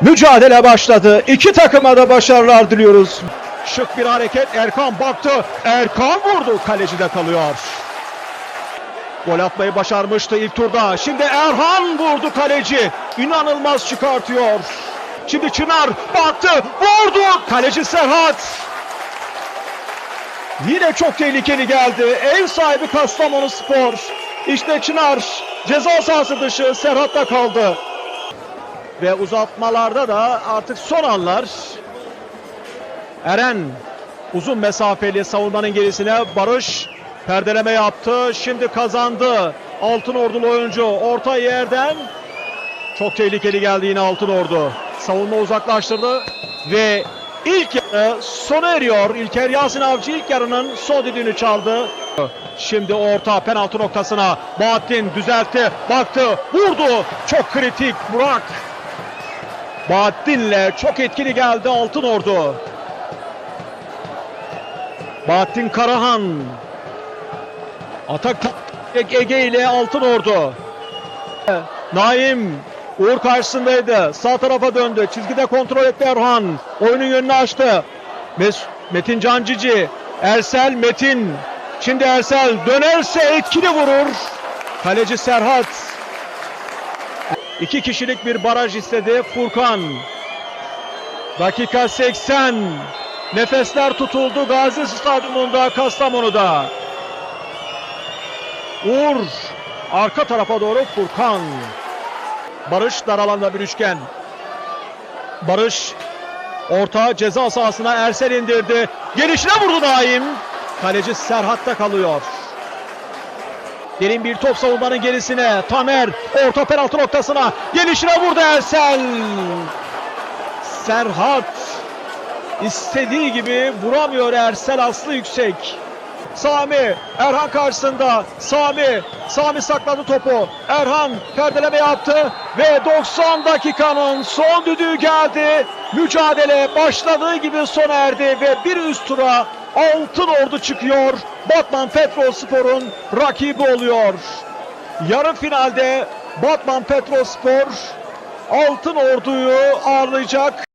Mücadele başladı. İki takıma da başarılar diliyoruz. Şık bir hareket. Erkan baktı. Erkan vurdu. Kalecide kalıyor. Gol atmayı başarmıştı ilk turda. Şimdi Erhan vurdu kaleci. İnanılmaz çıkartıyor. Şimdi Çınar baktı. Vurdu. Kaleci Serhat. Yine çok tehlikeli geldi. Ev sahibi Kastamonu Spor. İşte Çınar ceza sahası dışı Serhat'ta kaldı. Ve uzatmalarda da artık son anlar. Eren uzun mesafeli savunmanın gerisine Barış perdeleme yaptı. Şimdi kazandı. Altın Ordulu oyuncu orta yerden çok tehlikeli geldi yine Altın Ordu. Savunma uzaklaştırdı ve ilk yarı sona eriyor. İlker Yasin Avcı ilk yarının son düdüğünü çaldı. Şimdi orta penaltı noktasına Bahattin düzeltti, baktı, vurdu. Çok kritik Burak. Bahattin'le çok etkili geldi Altın Ordu. Bahattin Karahan. Atak Ege ile Altın Ordu. Naim Uğur karşısındaydı. Sağ tarafa döndü. Çizgide kontrol etti Erhan. Oyunun yönünü açtı. Mes Metin Cancici. Ersel Metin. Şimdi Ersel dönerse etkili vurur. Kaleci Serhat. İki kişilik bir baraj istedi Furkan. Dakika 80. Nefesler tutuldu Gazi Stadyumunda Kastamonu'da. Uğur arka tarafa doğru Furkan. Barış dar alanda bir üçgen. Barış orta ceza sahasına Ersel indirdi. Gelişine vurdu Naim. Kaleci Serhat'ta kalıyor. Derin bir top savunmanın gerisine. Tamer orta penaltı noktasına. Gelişine vurdu Ersel. Serhat istediği gibi vuramıyor Ersel Aslı yüksek. Sami Erhan karşısında Sami Sami sakladı topu Erhan perdeleme yaptı ve 90 dakikanın son düdüğü geldi mücadele başladığı gibi sona erdi ve bir üst tura Altın Ordu çıkıyor. Batman Petrolspor'un rakibi oluyor. Yarı finalde Batman Petrolspor Altın Ordu'yu ağırlayacak